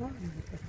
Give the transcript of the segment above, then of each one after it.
Ah, não, não.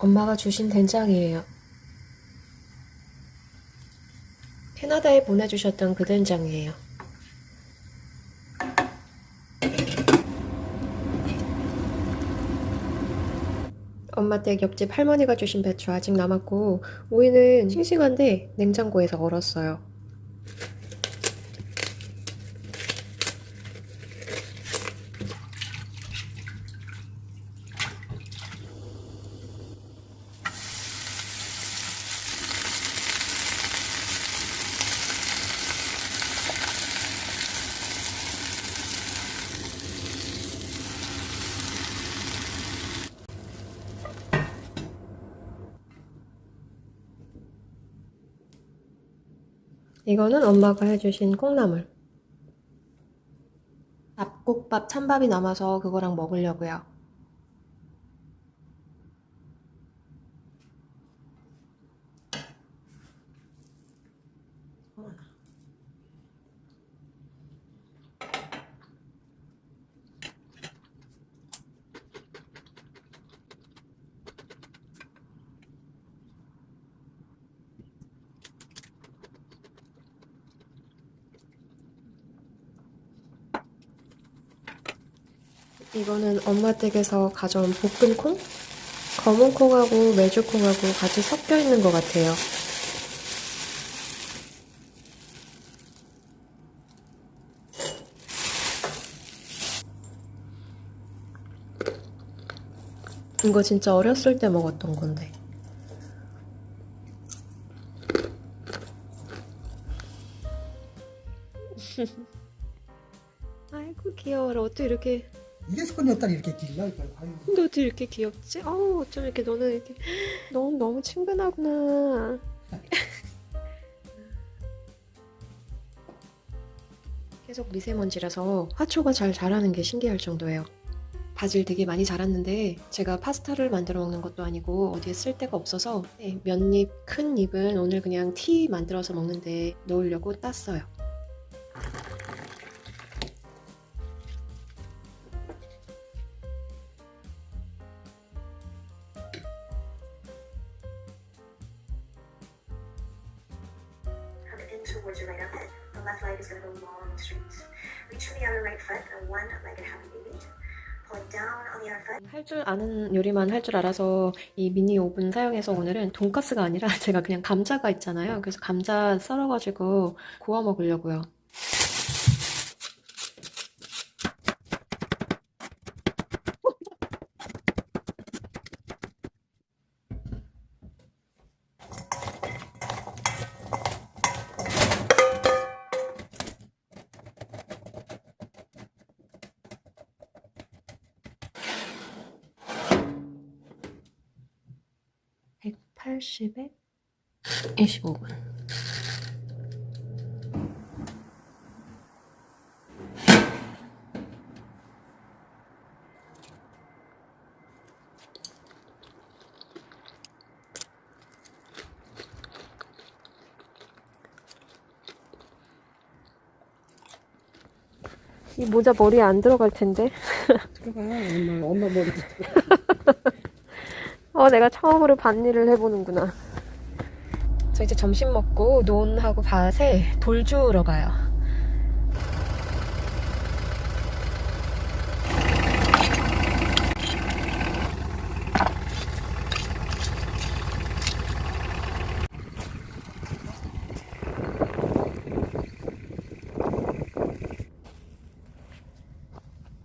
엄마가 주신 된장이에요. 캐나다에 보내주셨던 그 된장이에요. 엄마 댁 옆집 할머니가 주신 배추 아직 남았고 오이는 싱싱한데 냉장고에서 얼었어요. 이거는 엄마가 해주신 콩나물. 잡곡밥 찬밥이 남아서 그거랑 먹으려고요. 이거는 엄마 댁에서 가져온 볶은 콩? 검은 콩하고 메주 콩하고 같이 섞여 있는 것 같아요. 이거 진짜 어렸을 때 먹었던 건데. 아이고 귀여워라. 어떻게 이렇게 이래서 건였다니 이렇게 아유 너 어떻게 이렇게 귀엽지? 어우 어쩜 이렇게 너는 이렇게 너무 너무 친근하구나. 계속 미세먼지라서 화초가 잘 자라는 게 신기할 정도예요. 바질 되게 많이 자랐는데 제가 파스타를 만들어 먹는 것도 아니고 어디에 쓸 데가 없어서 네, 몇잎 큰 잎은 오늘 그냥 티 만들어서 먹는데 넣으려고 땄어요. Towards your right armpit. The left leg is going to go long straight. Reach for the other right foot, a one-legged happy baby. 할 줄 아는 요리만 할 줄 알아서 이 미니 오븐 사용해서 오늘은 돈가스가 아니라 제가 그냥 감자가 있잖아요. 그래서 감자 썰어가지고 구워 먹으려고요. (180에) (25분) 이 모자 머리에 안 들어갈 텐데. 들어가 엄마 엄마 머리 어, 내가 처음으로 밭일을 해보는구나. 저 이제 점심 먹고 논하고 밭에 돌 주우러 가요.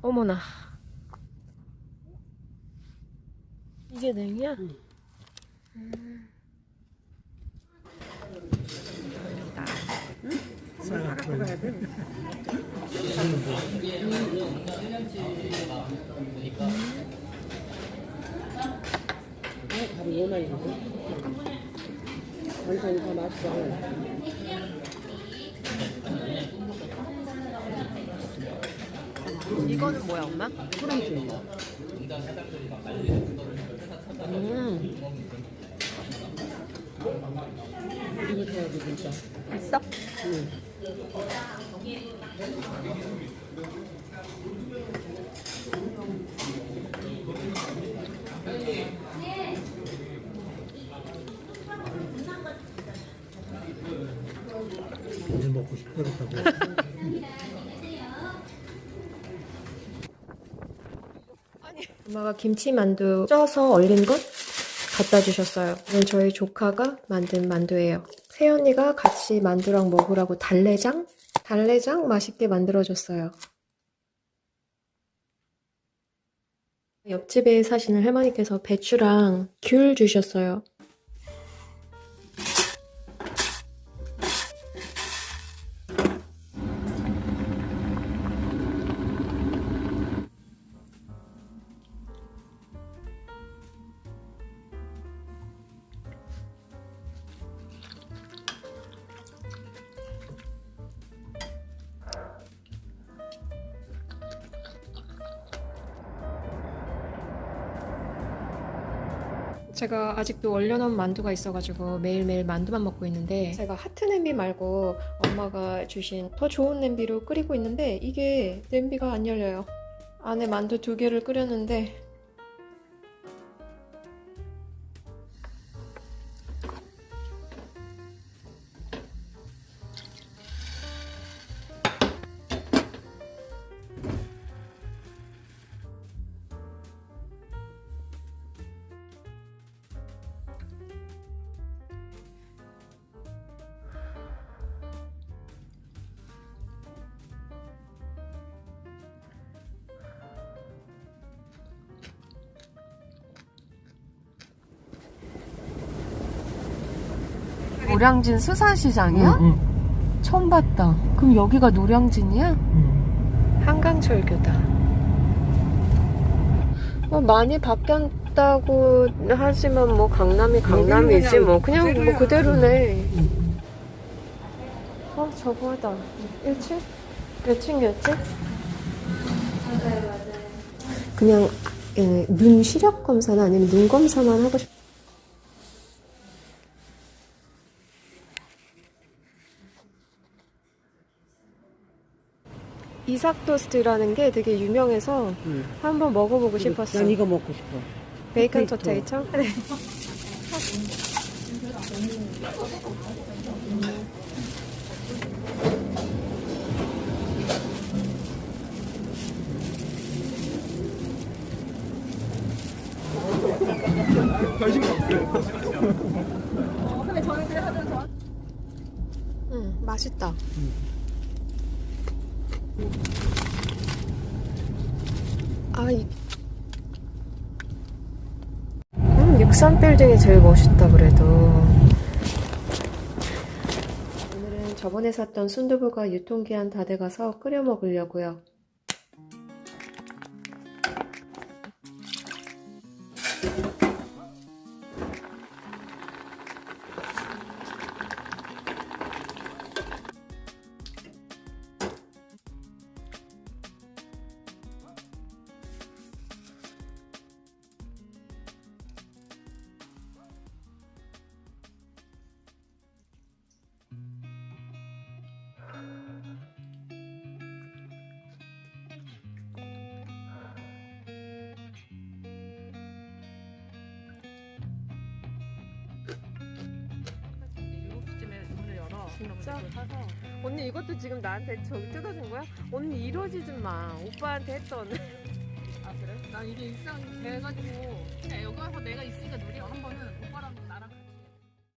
어머나. 이게 냉이야? 밥이 왜 많이 주고? 완전히 다 맛있어. 이거는 뭐야, 엄마? 프랑스. 음, 이거 줘야지 진짜. 있어? 응. 오늘 먹고 싶어졌다고. 엄마가 김치 만두 쪄서 얼린 것 갖다 주셨어요. 이건 저희 조카가 만든 만두예요. 새언니가 같이 만두랑 먹으라고 달래장? 달래장 맛있게 만들어줬어요. 옆집에 사시는 할머니께서 배추랑 귤 주셨어요. 제가 아직도 얼려놓은 만두가 있어가지고 매일매일 만두만 먹고 있는데 제가 하트 냄비 말고 엄마가 주신 더 좋은 냄비로 끓이고 있는데 이게 냄비가 안 열려요. 안에 만두 두 개를 끓였는데 노량진 수산시장이야? 응, 처음 봤다. 그럼 여기가 노량진이야? 응. 한강철교다. 뭐 많이 바뀌었다고 하지만 뭐 강남이 강남이지 그냥 뭐 그냥 뭐 그대로야. 그대로네. 어 저거다. 1층? 몇 층이었지? 그냥 예, 눈 시력 검사나 아니면 눈 검사만 하고 싶. 이삭 토스트라는 게 되게 유명해서 응. 한번 먹어보고 싶었어. 난 이거 먹고 싶어. 베이컨. 토테이토? 네. 음, 맛있다. 아, 이 음, 63 빌딩이 제일 멋있다 그래도. 오늘은 저번에 샀던 순두부가 유통기한 다 돼가서 끓여 먹으려고요 진짜? 언니 이것도 지금 나한테 저기 뜯어준 거야? 언니 이러지 좀 마 오빠한테 했던 아 그래? 난 이게 일상 돼가지고 그냥 여기 와서 내가 있으니까 노래